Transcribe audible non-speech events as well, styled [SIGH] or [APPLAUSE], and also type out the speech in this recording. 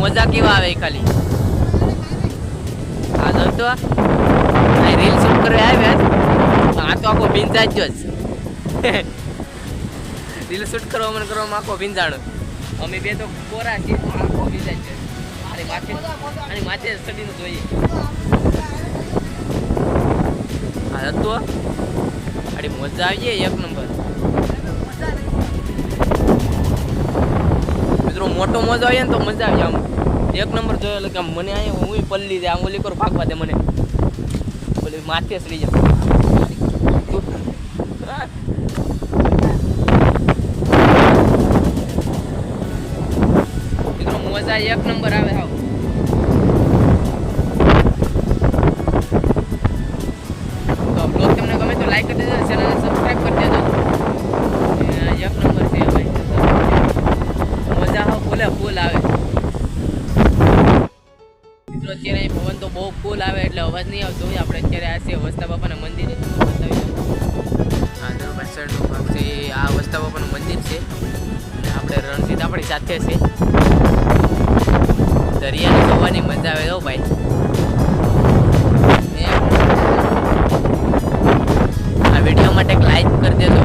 મજા કેવા આવે ખાલી. હા જો રીલ શૂટ કરવા આવ્યા આ તો આખો ભીંજાઈ જ. [LAUGHS] રીલ શૂટ કરવા મને કરવામાં આખો ભીંજાણો. અમે બે તો કોરા છીએ આખો ભીંજાઈ છે માથે આની માથે ચડીને જોઈએ. હા તો અરે મજા આવી જાય એક નંબર. મોટો મોજો આવે ને તો મજા આવી આમ. એક નંબર જોયો એટલે કે આમ મને અહીંયા હું પલ્લી જાય, આમ ઓલી કરો, ભાગવા દે મને. ઓલી માથે સડી જાય મજા એક નંબર આવે હાવ. તો બ્લોગ તમને ગમે તો લાઈક કરી દેજો ચેનલને મિત્રો અત્યારે અહીં પવન તો બહુ ફૂલ આવે એટલે અવાજ નહીં આવતો. હોય આપણે અત્યારે આ છે અવસ્થા બાપાના મંદિરે બતાવી ભાગ છે, આ અવસ્થા બાપાનું મંદિર છે. અને આપણે રણજીત આપણી સાથે છે. દરિયા જોવાની મજા આવે તો ભાઈ. આ વીડિયો માટે એક લાઈક કરી દેજો.